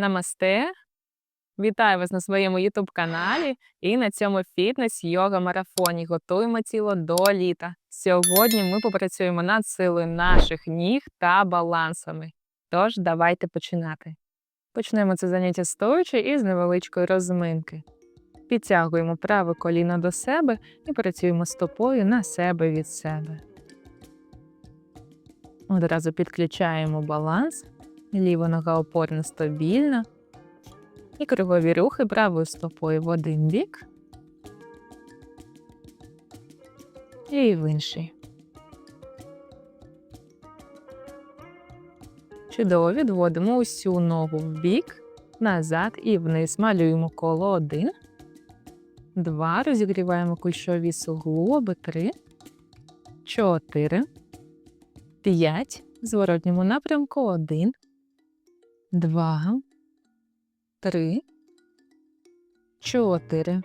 Намасте! Вітаю вас на своєму youtube каналі і на цьому фітнес йога марафоні. Готуємо тіло до літа. Сьогодні ми попрацюємо над силою наших ніг та балансами. Тож, давайте починати. Почнемо це заняття стоячи і з невеличкої розминки. Підтягуємо праве коліно до себе і працюємо стопою на себе від себе. Одразу підключаємо баланс. Ліва нога опорна стабільна. І кругові рухи правою стопою в один бік. І в інший. Чудово відводимо усю ногу в бік, назад і вниз. Малюємо коло один. Два. Розігріваємо кульшові суглоби. Три. Чотири. П'ять. Зворотньому напрямку. Один. Два. Три. Чотири.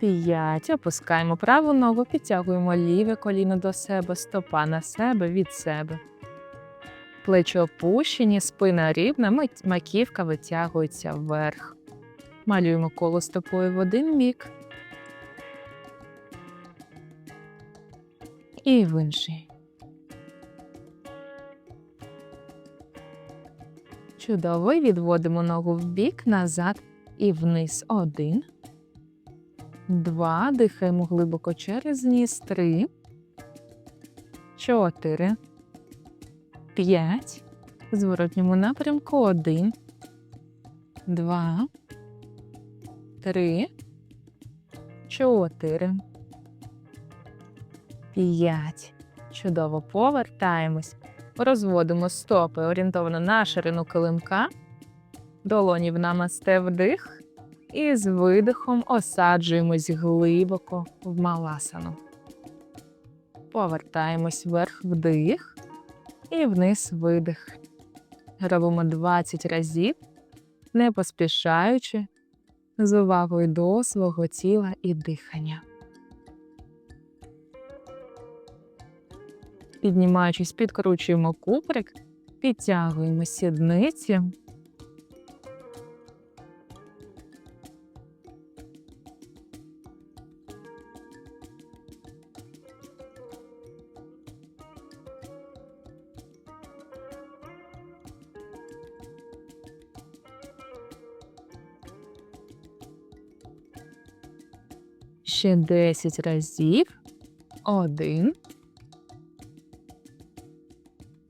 П'ять. Опускаємо праву ногу, підтягуємо ліве коліно до себе, стопа на себе від себе. Плечі опущені, спина рівна, маківка витягується вверх. Малюємо коло стопою в один бік. І в інший. Чудово. Відводимо ногу в бік, назад і вниз. Один. Два. Дихаємо глибоко через ніс. Три. Чотири. П'ять. В зворотньому напрямку. Один. Два. Три. Чотири. П'ять. Чудово. Повертаємось. Розводимо стопи орієнтовано на ширину килимка, долоні в намасте вдих, і з видихом осаджуємось глибоко в маласану. Повертаємось вверх вдих і вниз видих. Робимо 20 разів, не поспішаючи, з увагою до свого тіла і дихання. Піднімаючись, підкручуємо куприк, підтягуємо сідниці. Ще 10 разів. Один.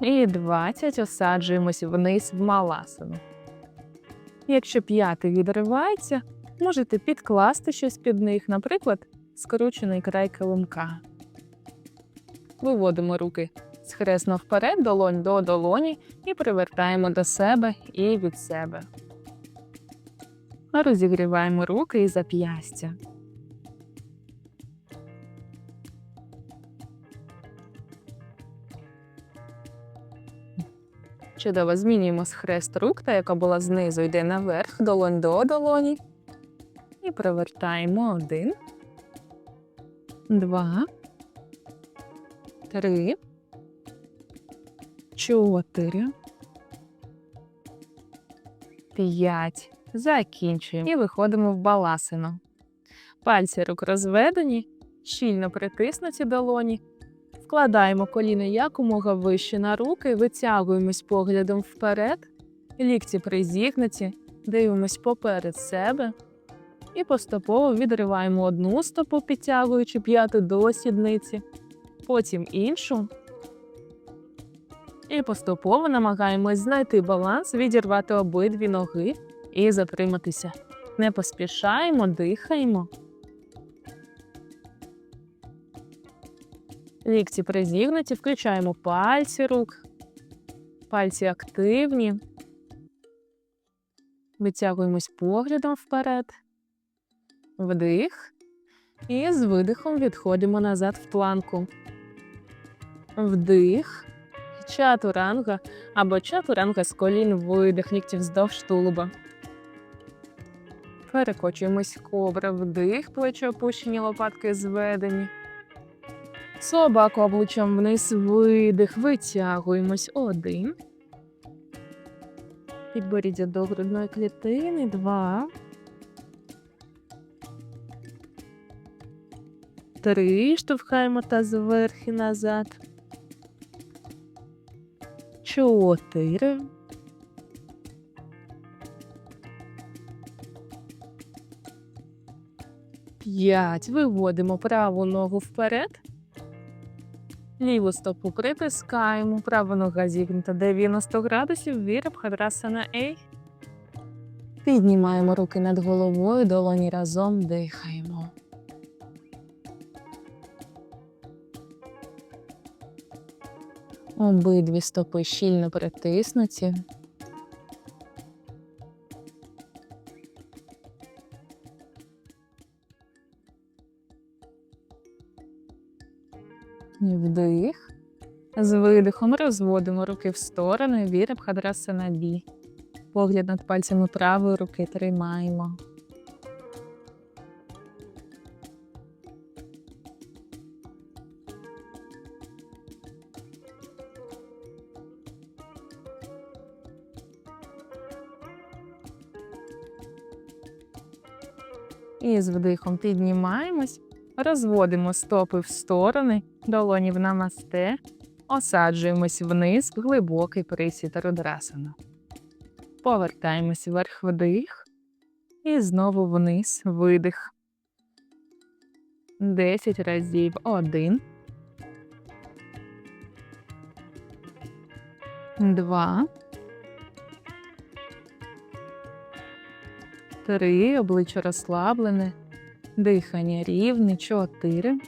І 20 осаджуємось вниз в маласану. Якщо п'ятий відривається, можете підкласти щось під них, наприклад, скручений край килимка. Виводимо руки схресно вперед, долонь до долоні і привертаємо до себе і від себе. Розігріваємо руки і зап'ястя. Чудово, змінюємо схрест рук, та яка була знизу, йде наверх, долонь до долоні. І привертаємо один, два, три, чотири, п'ять. Закінчуємо. І виходимо в баласину. Пальці рук розведені, щільно притиснуті долоні. Вкладаємо коліно якомога вище на руки, витягуємось поглядом вперед, лікті призігнуті, дивимось поперед себе і поступово відриваємо одну стопу, підтягуючи п'яту до сідниці, потім іншу. І поступово намагаємось знайти баланс, відірвати обидві ноги і затриматися. Не поспішаємо, дихаємо. Лікті призігнуті, включаємо пальці рук. Пальці активні. Витягуємось поглядом вперед. Вдих. І з видихом відходимо назад в планку. Вдих. Чатуранга або чатуранга з колін видих ліктів вздовж тулуба. Перекочуємось кобра, вдих, плечі опущені, лопатки зведені. Собаку обличчям вниз, видих, витягуємось. Один. Підборіддя до грудної клітини. Два. Три. Штовхаємо таз вверх і назад. Чотири. П'ять. Виводимо праву ногу вперед. Ліву стопу притискаємо. Права нога зігнута 90 градусів. Вірабхадрасана ей. Піднімаємо руки над головою, долоні разом дихаємо. Обидві стопи щільно притиснуті. Вдих. З видихом розводимо руки в сторони, вірабхадрасана бі. Погляд над пальцями правої руки тримаємо. І з вдихом піднімаємось, розводимо стопи в сторони, долоні в намасте, осаджуємось вниз в глибокий присід рудрасана. Повертаємось вверх вдих і знову вниз видих. 10 разів. Один. Два. Три. Обличчя розслаблене. Дихання рівне. Чотири.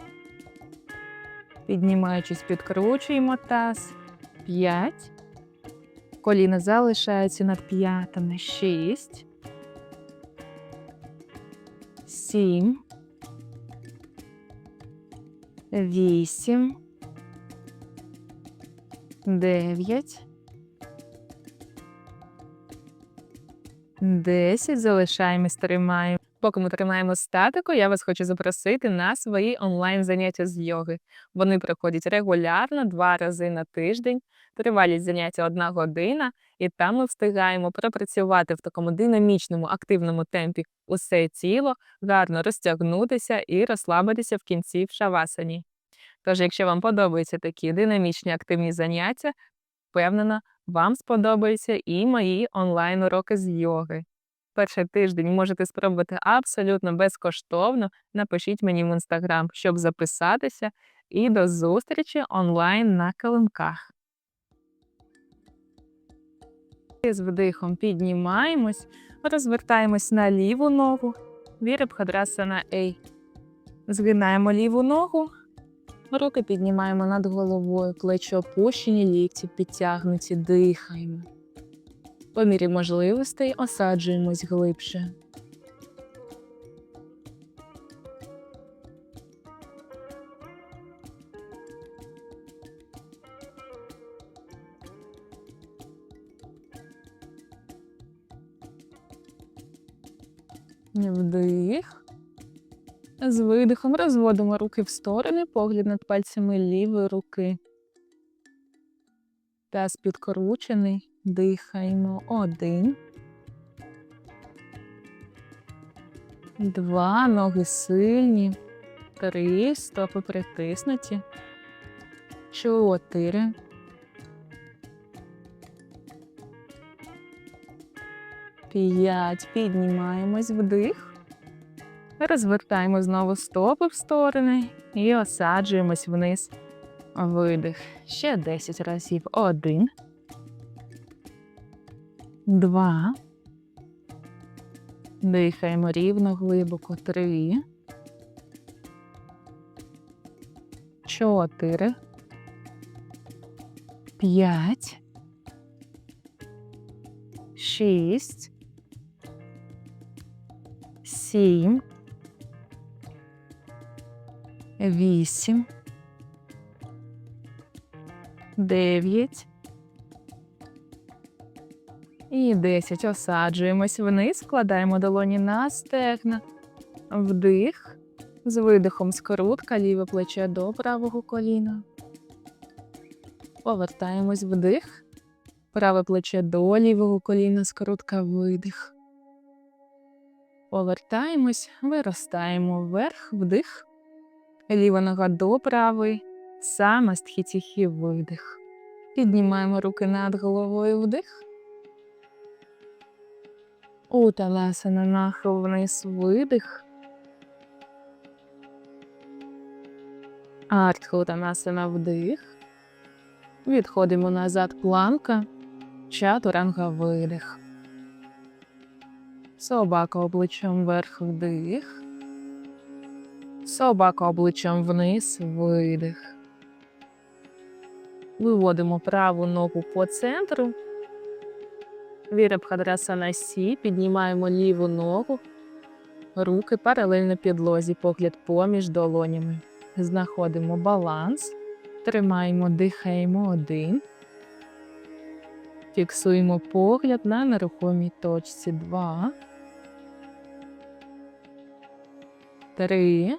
Піднімаючись, підкручуємо таз. П'ять. Коліна залишаються над п'ятами. Шість. Сім. Вісім. Дев'ять. Десять. Залишаємось, тримаємо. Поки ми тримаємо статику, я вас хочу запросити на свої онлайн-заняття з йоги. Вони проходять регулярно два рази на тиждень. Тривалість заняття одна година, і там ми встигаємо пропрацювати в такому динамічному, активному темпі усе тіло, гарно розтягнутися і розслабитися в кінці в шавасані. Тож, якщо вам подобаються такі динамічні активні заняття, впевнена, вам сподобаються і мої онлайн-уроки з йоги. Перший тиждень можете спробувати абсолютно безкоштовно. Напишіть мені в інстаграм, щоб записатися, і до зустрічі онлайн на килимках. З вдихом піднімаємось, розвертаємось на ліву ногу, вірабхадрасана A. Згинаємо ліву ногу, руки піднімаємо над головою, плечі опущені, лікті підтягнуті, дихаємо. По мірі можливостей осаджуємось глибше. Вдих. З видихом розводимо руки в сторони, погляд над пальцями лівої руки. Таз підкручений. Дихаємо. Один. Два. Ноги сильні. Три. Стопи притиснуті. Чотири. П'ять. Піднімаємось вдих. Розвертаємо знову стопи в сторони і осаджуємось вниз. Видих. Ще 10 разів. Один. Два. Дихаємо рівно глибоко. Три. Чотири. П'ять. Шість. сім, вісім, дев'ять. І 10. Осаджуємось вниз, складаємо долоні на стегна. Вдих. З видихом скрутка, ліве плече до правого коліна. Повертаємось вдих. Праве плече до лівого коліна, скрутка, видих. Повертаємось, виростаємо вверх, вдих. Ліва нога до правої. Саме стхіціхі видих. Піднімаємо руки над головою вдих. Уталасана нахил вниз видих. Артхутанасана вдих. Відходимо назад планка. Чатуранга видих. Собака обличчям вверх вдих. Собака обличчям вниз видих. Виводимо праву ногу по центру. Вірабхадрасана Сі. Піднімаємо ліву ногу. Руки паралельно підлозі, погляд поміж долонями. Знаходимо баланс. Тримаємо, дихаємо один. Фіксуємо погляд на нерухомій точці. Два. Три.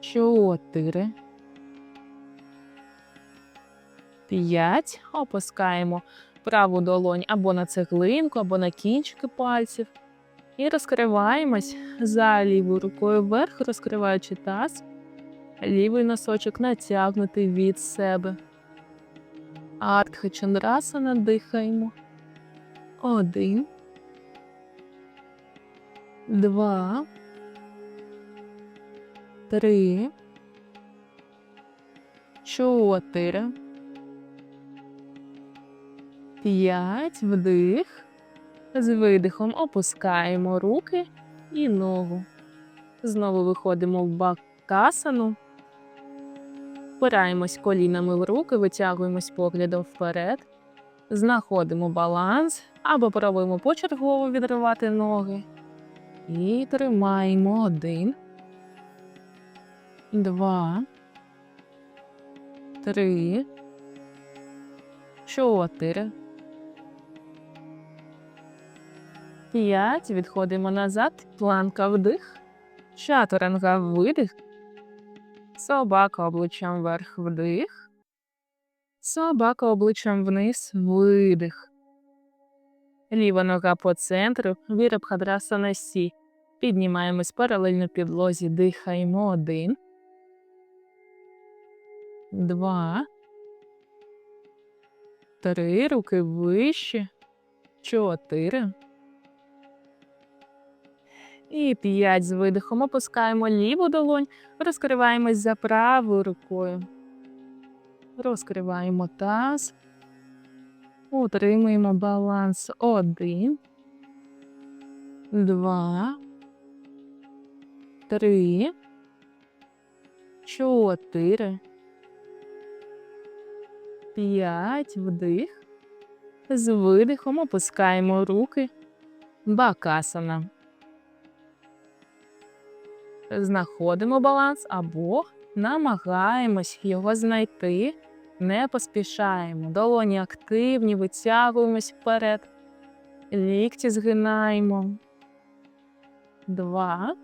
Чотири. П'ять. Опускаємо праву долонь або на цеглинку, або на кінчики пальців. І розкриваємось за лівою рукою вверх, розкриваючи таз. Лівий носочок натягнутий від себе. Артха Чандрасана дихаємо. Один. Два. Три. Чотири. П'ять. Вдих. З видихом опускаємо руки і ногу. Знову виходимо в бакасану. Впираємось колінами в руки, витягуємось поглядом вперед. Знаходимо баланс або пробуємо почергово відривати ноги. І тримаємо один. Два. Три. Чотири. П'ять. Відходимо назад. Планка вдих. Чатуранга видих. Собака обличчям вверх вдих. Собака обличчям вниз видих. Ліва нога по центру. Вірабхадрасана Сі. Піднімаємось паралельно підлозі. Дихаємо один. Два. Три. Руки вище. Чотири. І п'ять з видихом опускаємо ліву долонь, розкриваємось за правою рукою. Розкриваємо таз. Утримуємо баланс. Один. Два. Три. Чотири. П'ять. Вдих. З видихом опускаємо руки. Бакасана знаходимо баланс або намагаємось його знайти, не поспішаємо. Долоні активні, витягуємось вперед. Лікті згинаємо. Два.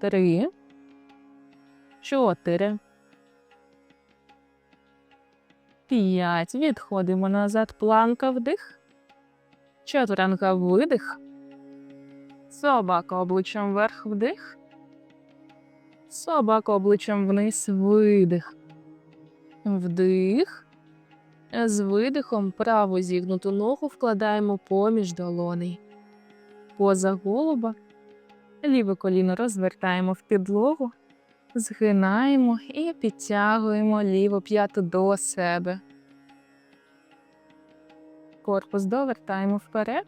Три. Чотири. П'ять. Відходимо назад. Планка вдих. Чатуранга видих. Собака обличчям вверх вдих. Собака обличчям вниз видих. Вдих. З видихом праву зігнуту ногу вкладаємо поміж долоней. Поза голуба. Ліве коліно розвертаємо в підлогу, згинаємо і підтягуємо ліву п'яту до себе. Корпус довертаємо вперед.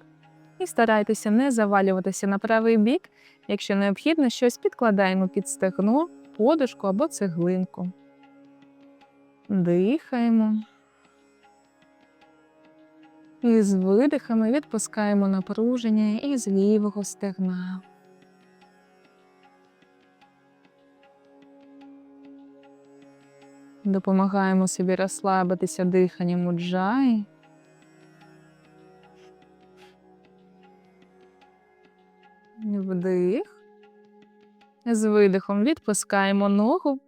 І старайтеся не завалюватися на правий бік. Якщо необхідно, щось підкладаємо під стегно, подушку або цеглинку. Дихаємо. І з видихами відпускаємо напруження із лівого стегна. Допомагаємо собі розслабитися диханням уджаї. Вдих. З видихом відпускаємо ногу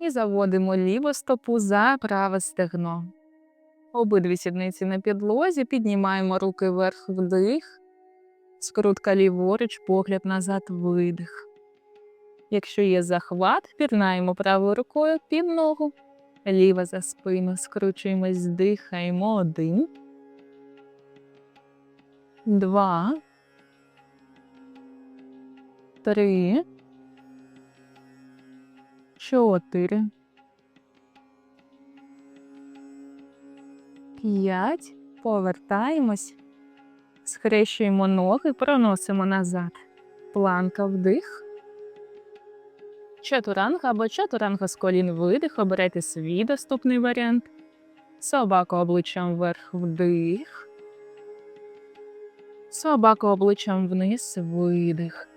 і заводимо ліву стопу за праве стегно. Обидві сідниці на підлозі, піднімаємо руки вверх вдих, скрутка ліворуч, погляд назад, видих. Якщо є захват, пірнаємо правою рукою під ногу, ліва за спину, скручуємось, дихаємо один, два, три, чотири. П'ять. Повертаємось. Схрещуємо ноги, проносимо назад. Планка вдих. Чатуранга або чатуранга з колін видих. Оберете свій доступний варіант. Собака обличчям вверх вдих. Собака обличчям вниз видих.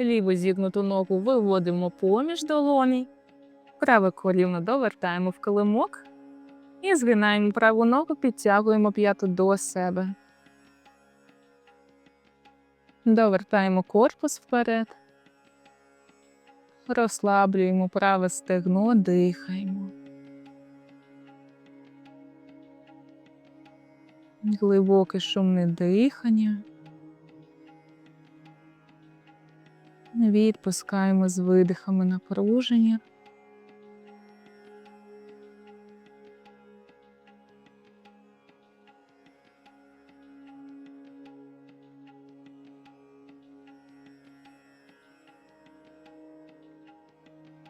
Ліву зігнуту ногу виводимо поміж долоні. Праве коліно довертаємо в килимок і згинаємо праву ногу, підтягуємо п'яту до себе. Довертаємо корпус вперед. Розслаблюємо праве стегно, дихаємо. Глибоке шумне дихання. Відпускаємо з видихами напруження.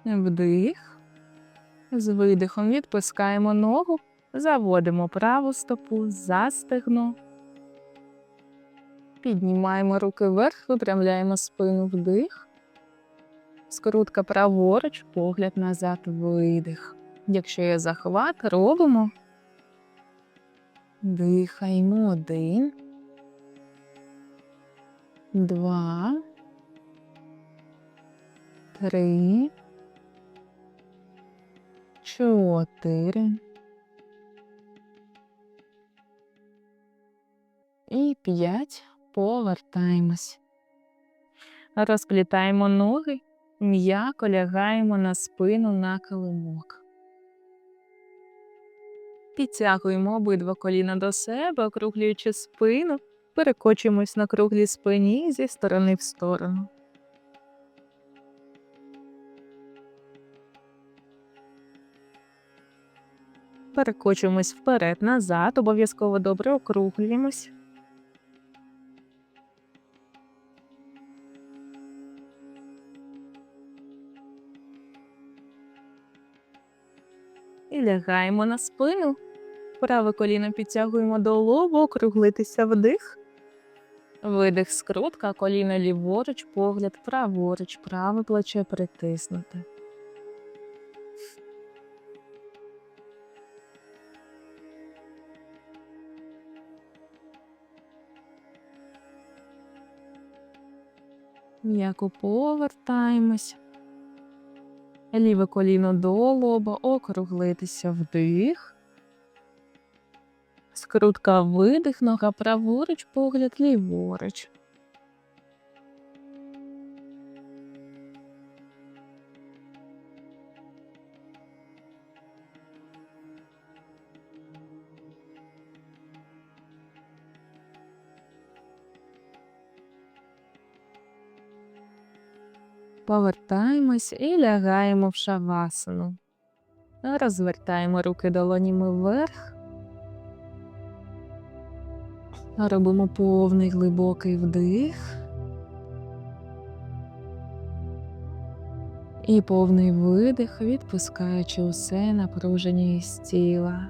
Вдих. З видихом відпускаємо ногу, заводимо праву стопу за стегно. Піднімаємо руки вверх, випрямляємо спину вдих. Скрутка праворуч, погляд назад, видих. Якщо є захват, робимо. Дихаємо один. Два. Три. Чотири. І п'ять. Повертаємось. Розплітаємо ноги, м'яко лягаємо на спину на килимок. Підтягуємо обидва коліна до себе, округлюючи спину, перекочуємось на круглій спині зі сторони в сторону. Перекочуємось вперед, назад, обов'язково добре округлюємось. Лягаємо на спину. Праве коліно підтягуємо до лобу, округлитися вдих. Видих скрутка, коліно ліворуч, погляд праворуч, праве плече притиснути. М'яко повертаємось. Ліве коліно до лоба, округлитися вдих. Скрутка видих, нога праворуч, погляд ліворуч. Повертаємось і лягаємо в шавасану. Розвертаємо руки долоніми вверх. Робимо повний глибокий вдих. І повний видих, відпускаючи усе напруження із тіла.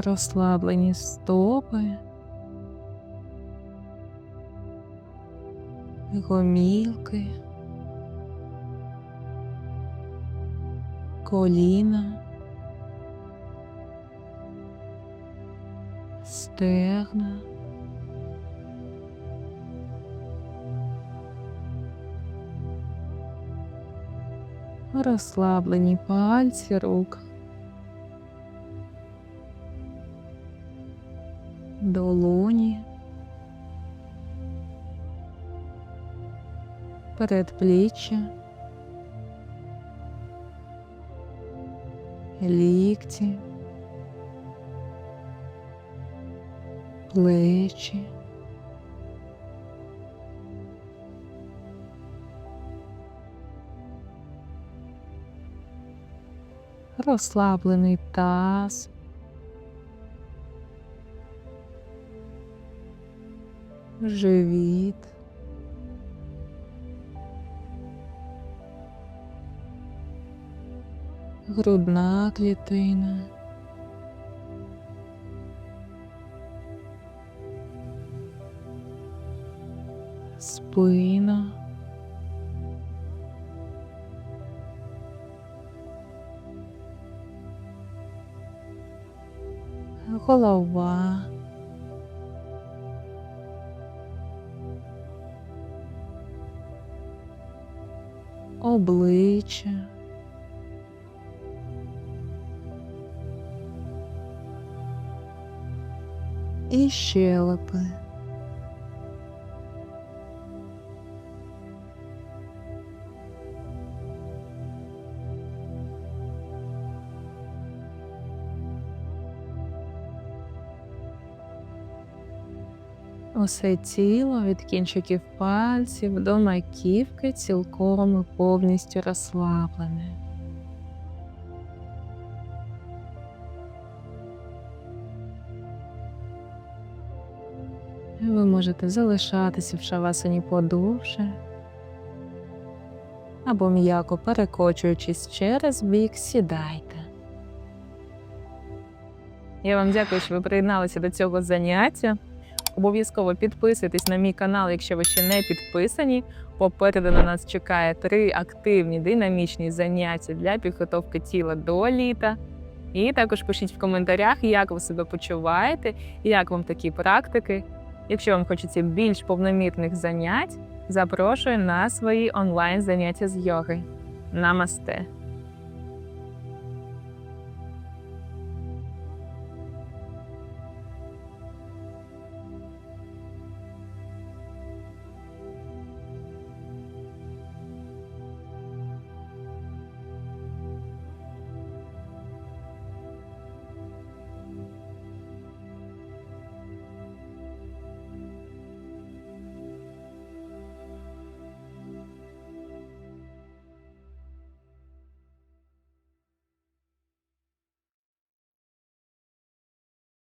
розслаблені стопи, гомілки, коліна, стегна. Розслаблені пальці рук. Долоні, передпліччя, лікті, плечі. Розслаблений таз, живіт, грудна клітина, спина. голова, обличчя, і щелепи. Усе тіло від кінчиків пальців до маківки цілком і повністю розслаблене. Ви можете залишатися в шавасані подовше або м'яко перекочуючись через бік, сідайте. Я вам дякую, що ви приєдналися до цього заняття. Обов'язково підписуйтесь на мій канал, якщо ви ще не підписані. Попереду на нас чекає три активні динамічні заняття для підготовки тіла до літа. І також пишіть в коментарях, як ви себе почуваєте, як вам такі практики. Якщо вам хочеться більш повномірних занять, запрошую на свої онлайн заняття з йоги. Намасте!